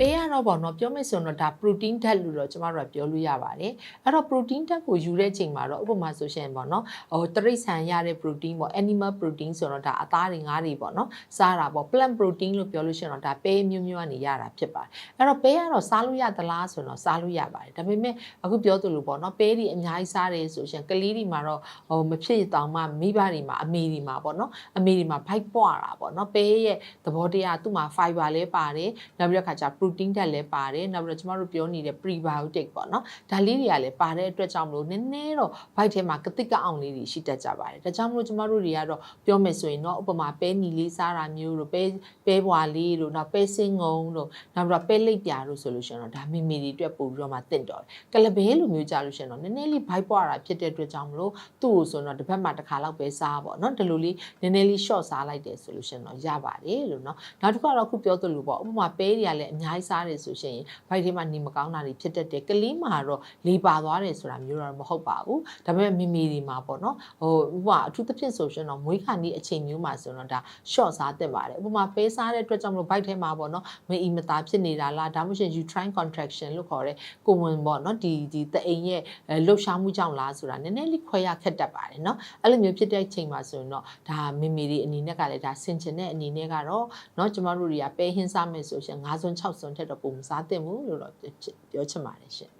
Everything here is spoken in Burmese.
ကတော့ပေါ့နော်ပြောမယ်ဆိုတော့ဒါ protein ဓာတ်လို့တော့ကျမတို့ကပြောလို့ရပါတယ်အဲ့တော့ protein ဓာတ်ကိုယူတဲ့ချိန်မှာတော့ဥပမာဆိုရှင်ပေါ့နော်ဟိုတရိတ်ဆန်ရတဲ့ protein ပေါ့ animal protein ဆိုတော့ဒါအသားတွေငါးတွေပေါ့နော်စားတာပေါ့ plant protein လို့ပြောလို့ရှိရင်တော့ဒါပဲမျိုးမျိုးကနေရတာဖြစ်ပါတယ်အဲ့တော့ပဲကတော့စားလို့ရသလားဆိုတော့စားလို့ရပါတယ်ဒါပေမဲ့အခုပြောသလိုပေါ့နော်ပဲတွေအများကြီးစားတယ်ဆိုရှင်ကလေးတွေမှာတော့ဟိုမဖြစ်တောင်မှမိဘတွေမှာအမေတွေမှာပေါ့နော်အမေတွေမှာ bite ပွားတာပေါ့နော်ပဲရဲ့သဘောတရားသူ့မှာ fiber လည်းပါတယ်နောက်ပြီးတော့ခါကျ protein ဓာတ်လည်းပါတယ်နောက်ပြီးတော့ကျမတို့ပြောနေတဲ့ prebiotic ပေါ့နော်ဒါလေးတွေကလည်းပါတဲ့အတွက်ကြောင့်မလို့နည်းနည်းတော့ bite ထဲမှာကတိကအောင်လေးတွေရှိတတ်ကြပါတယ်ဒါကြောင့်မလို့ကျမတို့တွေကတော့ပြောမယ်ဆိုရင်တော့ဥပမာပဲညီလေးစားတာမျိုးတို့ပဲပဲပွာလေးတို့နောက်ပဲစင်းငုံတို့နောက်ပြီးတော့ပဲလိပ်ပြာတို့ဆိုလို့ရှိရင်တော့ဒါမိမိတွေအတွက်ပို့ပြီးတော့မှတင့်တော်တယ်ကလဘဲလိုမျိုးကြလို့ရှိရင်တော့နည်းနည်းလေး bite ပွာတာဖြစ်တဲ့အတွက်ကြောင့်မလို့သူ့ကိုဆိုတော့တစ်ဖက်မှာတစ်ခါလောက်ပဲစားပေါ့နော်ဒီလိုလေးနည်းနည်းလေး short စားလိုက်တယ်ဆိုလို့ရှိရင်တော့ရပါတယ်လို့နော်နောက်တစ်ခါတော့ခုပြောသလိုပေါ့ဥပမာပဲတွေကလည်းအများများကြီးစားတယ်ဆိုရှင်ဘိုက်ထဲမှာနေမကောင်းတာတွေဖြစ်တတ်တယ်ကလေးမှာတော့လေပါသွားတယ်ဆိုတာမျိုးတော့မဟုတ်ပါဘူးဒါပေမဲ့မိမိတွေမှာပေါ့နော်ဟိုဥပမာအထူးသဖြင့်ဆိုရှင်တော့မွေးခါနေအချိန်မျိုးမှာဆိုတော့ဒါ short စားတက်ပါတယ်ဥပမာဖေးစားတဲ့အတွက်ကြောင့်မလို့ဘိုက်ထဲမှာပေါ့နော်မအီမသားဖြစ်နေတာလားဒါမှမဟုတ် uterine contraction လို့ခေါ်တဲ့ကိုဝင်ပေါ့နော်ဒီဒီတအိမ်ရဲ့လှုပ်ရှားမှုကြောင့်လားဆိုတာနည်းနည်းလေးခွဲရခက်တတ်ပါတယ်နော်အဲ့လိုမျိုးဖြစ်တဲ့ချိန်မှာဆိုရင်တော့ဒါမိမိတွေအနေနဲ့ကလည်းဒါဆင်ချင်တဲ့အနေနဲ့ကတော့နော်ကျမတို့တွေကပဲဟင်းစားမယ်ဆိုရှင်၅ဆွန်း၆စွန်းထက်တော့ပုံမစားသင့်ဘူးလို့တော့ပြောချင်ပါတယ်ရှင်